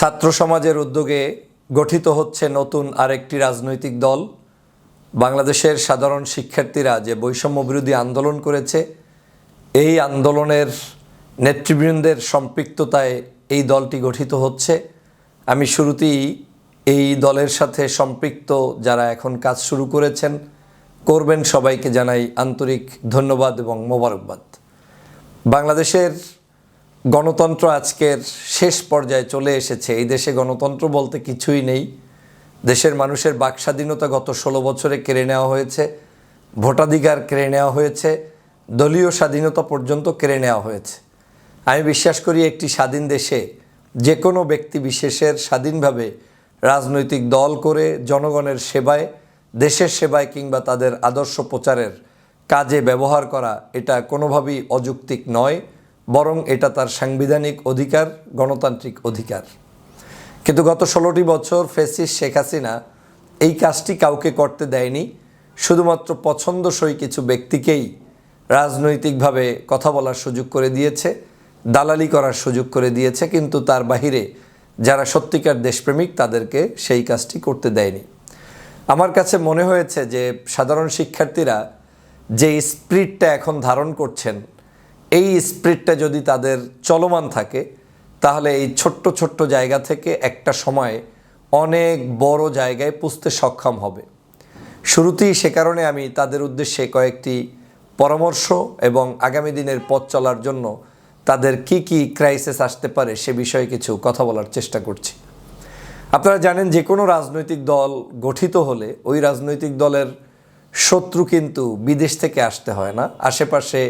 ছাত্র সমাজের উদ্যোগে গঠিত হচ্ছে নতুন আরেকটি রাজনৈতিক দল। বাংলাদেশের সাধারণ শিক্ষার্থীরা যে বৈষম্য বিরোধী আন্দোলন করেছে, এই আন্দোলনের নেতৃবৃন্দের সম্পৃক্ততায় এই দলটি গঠিত হচ্ছে। আমি শুরুতেই এই দলের সাথে সম্পৃক্ত যারা এখন কাজ শুরু করেছেন, করবেন সবাইকে জানাই আন্তরিক ধন্যবাদ এবং মোবারকবাদ। বাংলাদেশের গণতন্ত্র আজকের শেষ পর্যায়ে চলে এসেছে। এই দেশে গণতন্ত্র বলতে কিছুই নেই। দেশের মানুষের বাক স্বাধীনতা গত ষোলো বছরে কেড়ে নেওয়া হয়েছে, ভোটাধিকার কেড়ে নেওয়া হয়েছে, দলীয় স্বাধীনতা পর্যন্ত কেড়ে নেওয়া হয়েছে। আমি বিশ্বাস করি একটি স্বাধীন দেশে যে কোনো ব্যক্তি বিশেষের স্বাধীনভাবে রাজনৈতিক দল করে, জনগণের সেবায়, দেশের সেবায় কিংবা তাদের আদর্শ প্রচারের কাজে ব্যবহার করা এটা কোনোভাবেই অযৌক্তিক নয়। বরং এটা তার সাংবিধানিক অধিকার, গণতান্ত্রিক অধিকার। কিন্তু গত ষোলোটি বছর ফেসিস শেখ হাসিনা এই কাজটি কাউকে করতে দেয়নি, শুধুমাত্র পছন্দসই কিছু ব্যক্তিকেই রাজনৈতিকভাবে কথা বলার সুযোগ করে দিয়েছে, দালালি করার সুযোগ করে দিয়েছে, কিন্তু তার বাহিরে যারা সত্যিকার দেশপ্রেমিক তাদেরকে সেই কাজটি করতে দেয়নি। আমার কাছে মনে হয়েছে যে সাধারণ শিক্ষার্থীরা যে স্পিরিটটা এখন ধারণ করছেন এই স্পিরিটটা যদি তাদের চলমান থাকে, তাহলে এই ছোট্ট ছোট্ট জায়গা থেকে একটা সময় অনেক বড় জায়গায় পুষতে সক্ষম হবে। শুরুতেই সে কারণে আমি তাদের উদ্দেশ্যে কয়েকটি পরামর্শ এবং আগামী দিনের পথ চলার জন্য তাদের কি কি ক্রাইসিস আসতে পারে সে বিষয়ে কিছু কথা বলার চেষ্টা করছি। আপনারা জানেন যে কোনো রাজনৈতিক দল গঠিত হলে ওই রাজনৈতিক দলের শত্রু কিন্তু বিদেশ থেকে আসতে হয় না। আশেপাশে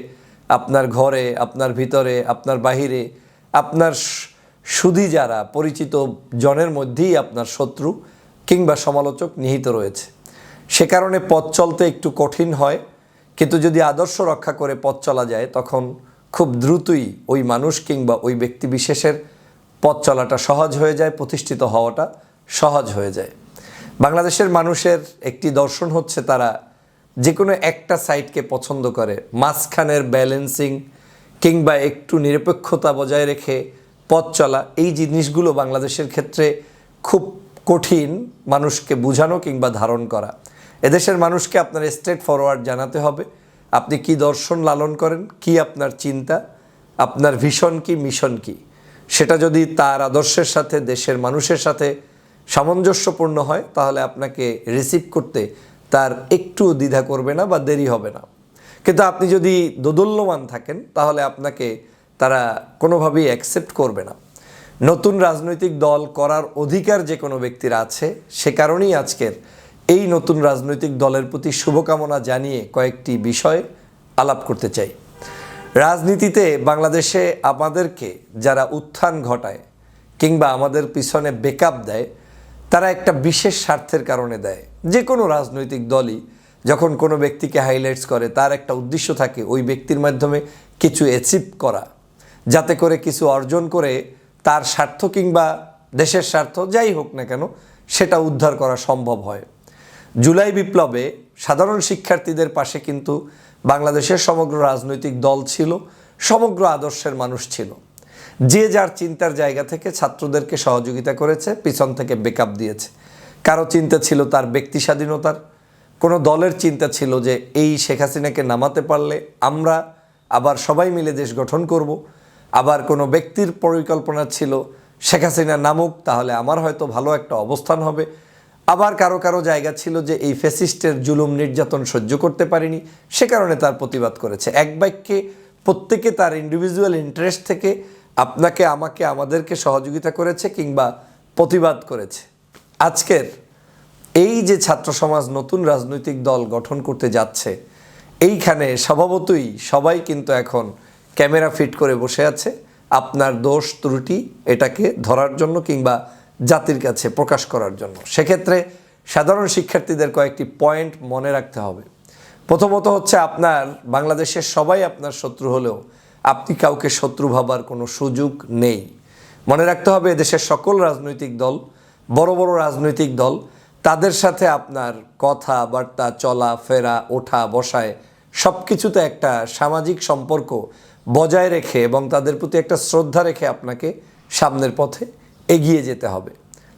আপনার ঘরে, আপনার ভিতরে, আপনার বাহিরে, আপনার সুধী যারা, পরিচিত জনের মধ্যেই আপনার শত্রু কিংবা সমালোচক নিহিত রয়েছে। সে কারণে পথ চলতে একটু কঠিন হয়, কিন্তু যদি আদর্শ রক্ষা করে পথ চলা যায়, তখন খুব দ্রুতই ওই মানুষ কিংবা ওই ব্যক্তি বিশেষের পথ চলাটা সহজ হয়ে যায়, প্রতিষ্ঠিত হওয়াটা সহজ হয়ে যায়। বাংলাদেশের মানুষের একটি দর্শন হচ্ছে তারা যে কোনো একটা সাইডকে পছন্দ করে, মাঝখানের ব্যালেন্সিং কিংবা একটু নিরপেক্ষতা বজায় রেখে পথ চলা, এই জিনিসগুলো বাংলাদেশের ক্ষেত্রে খুব কঠিন মানুষকে বোঝানো কিংবা ধারণ করা। এদেশের মানুষকে আপনার স্ট্রেট ফরওয়ার্ড জানাতে হবে, আপনি কি দর্শন লালন করেন, কি আপনার চিন্তা, আপনার ভিশন কি, মিশন কি? সেটা যদি তার আদর্শের সাথে, দেশের মানুষের সাথে সামঞ্জস্যপূর্ণ হয়, তাহলে আপনাকে রিসিভ করতে তার একটু দ্বিধা করবে না বা দেরি হবে না। কিন্তু আপনি যদি দোদল্যমান থাকেন, তাহলে আপনাকে তারা কোনোভাবেই অ্যাকসেপ্ট করবে না। নতুন রাজনৈতিক দল করার অধিকার যে কোনো ব্যক্তির আছে, সে কারণেই আজকের এই নতুন রাজনৈতিক দলের প্রতি শুভকামনা জানিয়ে কয়েকটি বিষয় আলাপ করতে চাই। রাজনীতিতে বাংলাদেশে আমাদেরকে যারা উত্থান ঘটায় কিংবা আমাদের পিছনে বেকআপ দেয়, তারা একটা বিশেষ স্বার্থের কারণে দেয়। যে কোনো রাজনৈতিক দলই যখন কোনো ব্যক্তিকে হাইলাইটস করে, তার একটা উদ্দেশ্য থাকে ওই ব্যক্তির মাধ্যমে কিছু অ্যাচিভ করা। যাতে করে কিছু অর্জন করে তার স্বার্থ কিংবা দেশের স্বার্থ যাই হোক না কেন, সেটা উদ্ধার করা সম্ভব হয়। জুলাই বিপ্লবে সাধারণ শিক্ষার্থীদের পাশে কিন্তু বাংলাদেশের সমগ্র রাজনৈতিক দল ছিল, সমগ্র আদর্শের মানুষ ছিল। যে যার চিন্তার জায়গা থেকে ছাত্রদেরকে সহযোগিতা করেছে, পিছন থেকে বেকআপ দিয়েছে। কারও চিন্তা ছিল তার ব্যক্তি স্বাধীনতার, কোনো দলের চিন্তা ছিল যে এই শেখ হাসিনাকে নামাতে পারলে আমরা আবার সবাই মিলে দেশ গঠন করব। আবার কোনো ব্যক্তির পরিকল্পনা ছিল, শেখ হাসিনা নামুক, তাহলে আমার হয়তো ভালো একটা অবস্থান হবে। আবার কারও কারও জায়গা ছিল যে এই ফ্যাসিস্টের জুলুম নির্যাতন সহ্য করতে পারেনি, সে কারণে তার প্রতিবাদ করেছে। এক বাক্যে, প্রত্যেকে তার ইন্ডিভিজুয়াল ইন্টারেস্ট থেকে আপনাকে, আমাকে, আমাদেরকে সহযোগিতা করেছে কিংবা প্রতিবাদ করেছে। আজকের এই যে ছাত্র সমাজ নতুন রাজনৈতিক দল গঠন করতে যাচ্ছে, এইখানে স্বভাবতই সবাই কিন্তু এখন ক্যামেরা ফিট করে বসে আছে। আপনার দোষ ত্রুটি এটাকে ধরার জন্য কিংবা জাতির কাছে প্রকাশ করার জন্য। সেক্ষেত্রে সাধারণ শিক্ষার্থীদের কয়েকটি পয়েন্ট মনে রাখতে হবে। প্রথমত হচ্ছে আপনার বাংলাদেশের সবাই আপনার শত্রু হলেও আপনি কাউকে শত্রু ভাবার কোনো সুযোগ নেই। মনে রাখতে হবে দেশের সকল রাজনৈতিক দল বড় বড় রাজনৈতিক দল, তাদের সাথে আপনার কথাবার্তা চলা, ফেরা, ওঠা বসায় সব কিছুতে একটা সামাজিক সম্পর্ক বজায় রেখে এবং তাদের প্রতি একটা শ্রদ্ধা রেখে আপনাকে সামনের পথে এগিয়ে যেতে হবে।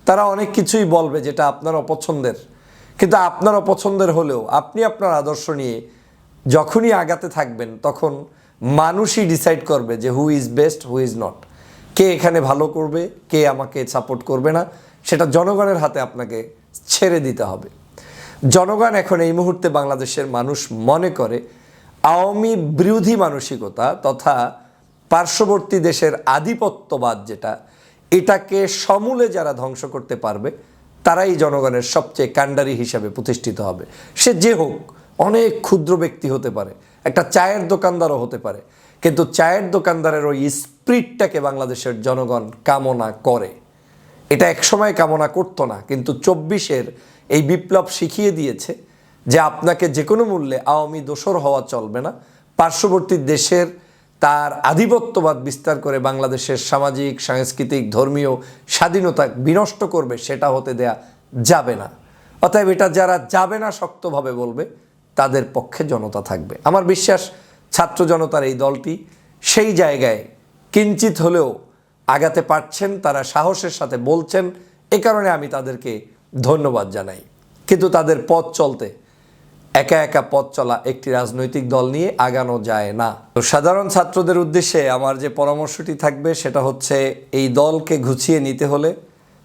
তারা অনেক কিছুই বলবে যেটা আপনার অপছন্দের, কিন্তু আপনার অপছন্দের হলেও আপনি আপনার আদর্শ নিয়ে যখনই আগাতে থাকবেন, তখন মানুষই ডিসাইড করবে যে who is best who is not কে এখানে ভালো করবে, কে আমাকে সাপোর্ট করবে না সেটা জনগণের হাতে আপনাকে ছেড়ে দিতে হবে। জনগণ এখন এই মুহূর্তে বাংলাদেশের মানুষ মনে করে আওয়ামী বিরোধী মানসিকতা তথা পার্শ্ববর্তী দেশের আধিপত্যবাদ যেটা, এটাকে সমূলে যারা ধ্বংস করতে পারবে, তারাই জনগণের সবচেয়ে কাণ্ডারি হিসাবে প্রতিষ্ঠিত হবে। সে যে হোক, অনেক ক্ষুদ্র ব্যক্তি হতে পারে, একটা চায়ের দোকানদারও হতে পারে, কিন্তু চায়ের দোকানদারের ওই স্প্রিটটাকে বাংলাদেশের জনগণ কামনা করে। এটা একসময় কামনা করতো না, কিন্তু চব্বিশের এই বিপ্লব শিখিয়ে দিয়েছে যে আপনাকে যে কোনো মূল্যে আওয়ামী দোসর হওয়া চলবে না। পার্শ্ববর্তী দেশের তার আধিপত্যবাদ বিস্তার করে বাংলাদেশের সামাজিক, সাংস্কৃতিক, ধর্মীয় স্বাধীনতা বিনষ্ট করবে, সেটা হতে দেয়া যাবে না। অতএব এটা যারা যাবে না শক্তভাবে বলবে, তাদের পক্ষে জনতা থাকবে। আমার বিশ্বাস, ছাত্র জনতার এই দলটি সেই জায়গায় কিঞ্চিত হলেও আগাতে পারছেন, তারা সাহসের সাথে বলছেন, এ কারণে আমি তাদেরকে ধন্যবাদ জানাই। কিন্তু তাদের পথ চলতে, একা একা পথ চলা একটি রাজনৈতিক দল নিয়ে আগানো যায় না। তো সাধারণ ছাত্রদের উদ্দেশ্যে আমার যে পরামর্শটি থাকবে, সেটা হচ্ছে এই দলকে ঘুচিয়ে নিতে হলে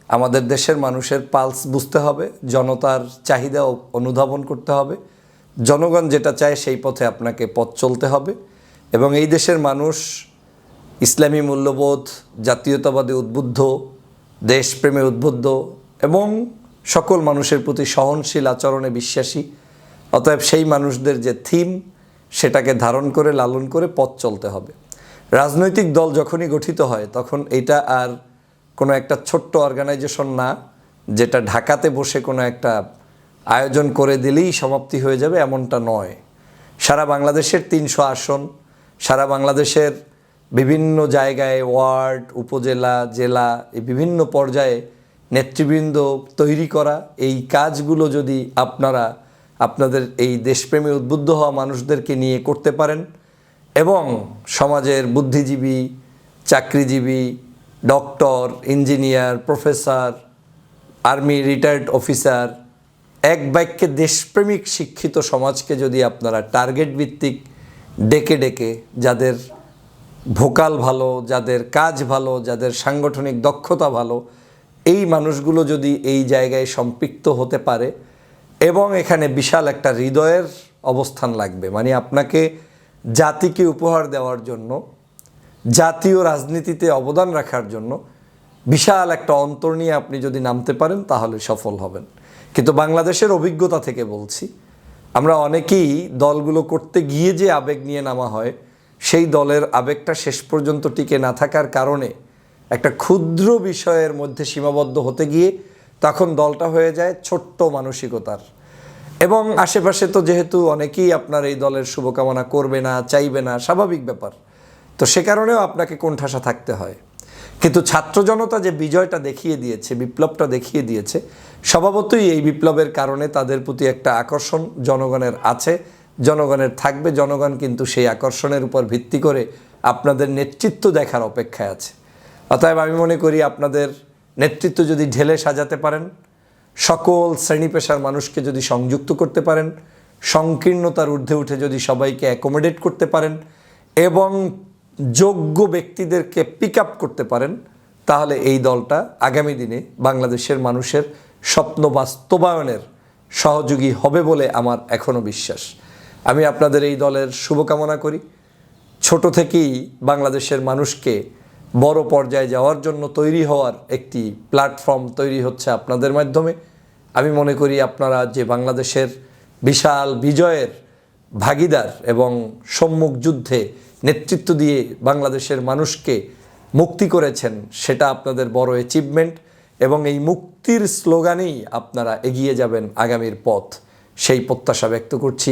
আমাদের দেশের মানুষের পালস বুঝতে হবে, জনতার চাহিদা অনুধাবন করতে হবে। জনগণ যেটা চায় সেই পথে আপনাকে পথ চলতে হবে এবং এই দেশের মানুষ ইসলামী মূল্যবোধ, জাতীয়তাবাদে উদ্বুদ্ধ, দেশপ্রেমে উদ্বুদ্ধ এবং সকল মানুষের প্রতি সহনশীল আচরণে বিশ্বাসী। অতএব সেই মানুষদের যে থিম, সেটাকে ধারণ করে, লালন করে পথ চলতে হবে। রাজনৈতিক দল যখনই গঠিত হয়, তখন এটা আর কোনো একটা ছোট্ট অর্গানাইজেশন না, যেটা ঢাকাতে বসে কোনো একটা আয়োজন করে দিলেই সমাপ্তি হয়ে যাবে, এমনটা নয়। সারা বাংলাদেশের তিনশো আসন, সারা বাংলাদেশের বিভিন্ন জায়গায়, ওয়ার্ড, উপজেলা, জেলা, এই বিভিন্ন পর্যায়ে নেতৃবৃন্দ তৈরি করা, এই কাজগুলো যদি আপনারা, আপনাদের এই দেশপ্রেমী উদ্বুদ্ধ হওয়া মানুষদেরকে নিয়ে করতে পারেন এবং সমাজের বুদ্ধিজীবী, চাকরিজীবী, doctor, engineer, professor, army, retired officer, এক বাক্যে দেশপ্রেমিক শিক্ষিত সমাজকে যদি আপনারা টার্গেট ভিত্তিক ডেকে ডেকে যাদের ভোকাল ভালো, যাদের কাজ ভালো, যাদের সাংগঠনিক দক্ষতা ভালো, এই মানুষগুলো যদি এই জায়গায় সম্পৃক্ত হতে পারে এবং এখানে বিশাল একটা হৃদয়ের অবস্থান লাগবে মানে আপনাকে জাতিকে উপহার দেওয়ার জন্য, জাতীয় রাজনীতিতে অবদান রাখার জন্য বিশাল একটা অন্তর নিয়ে আপনি যদি নামতে পারেন, তাহলে সফল হবেন। কিন্তু বাংলাদেশের অভিজ্ঞতা থেকে বলছি, আমরা অনেকেই দলগুলো করতে গিয়ে যে আবেগ নিয়ে নামা হয় সেই দলের আবেগটা শেষ পর্যন্ত টিকে না থাকার কারণে একটা ক্ষুদ্র বিষয়ের মধ্যে সীমাবদ্ধ হতে গিয়ে তখন দলটা হয়ে যায় ছোট্ট মানসিকতার। এবং আশেপাশে তো যেহেতু অনেকেই আপনার এই দলের শুভকামনা করবে না, চাইবে না, স্বাভাবিক ব্যাপার। তো সে কারণেও আপনাকে কোণঠাসা থাকতে হয়। কিন্তু ছাত্র জনতা যে বিজয়টা দেখিয়ে দিয়েছে, বিপ্লবটা দেখিয়ে দিয়েছে, স্বভাবতই এই বিপ্লবের কারণে তাদের প্রতি একটা আকর্ষণ জনগণের আছে। জনগণের থাকবে, জনগণ কিন্তু সেই আকর্ষণের উপর ভিত্তি করে আপনাদের নেতৃত্ব দেখার অপেক্ষায় আছে। অতএব আমি মনে করি আপনাদের নেতৃত্ব যদি ঢেলে সাজাতে পারেন, সকল শ্রেণি পেশার মানুষকে যদি সংযুক্ত করতে পারেন, সংকীর্ণতার ঊর্ধ্বে উঠে যদি সবাইকে অ্যাকোমোডেট করতে পারেন এবং যোগ্য ব্যক্তিদেরকে পিক আপ করতে পারেন, তাহলে এই দলটা আগামী দিনে বাংলাদেশের মানুষের স্বপ্ন বাস্তবায়নের সহযোগী হবে বলে আমার এখনও বিশ্বাস। আমি আপনাদের এই দলের শুভকামনা করি। ছোট থেকেই বাংলাদেশের মানুষকে বড় পর্যায়ে যাওয়ার জন্য তৈরি হওয়ার একটি প্ল্যাটফর্ম তৈরি হচ্ছে আপনাদের মাধ্যমে। আমি মনে করি আপনারা যে বাংলাদেশের বিশাল বিজয়ের ভাগিদার এবং সম্মুখ যুদ্ধে নেতৃত্ব দিয়ে বাংলাদেশের মানুষকে মুক্তি করেছেন, সেটা আপনাদের বড় অ্যাচিভমেন্ট এবং এই মুক্তির স্লোগানেই আপনারা এগিয়ে যাবেন আগামীর পথ। সেই প্রত্যাশা ব্যক্ত করছি।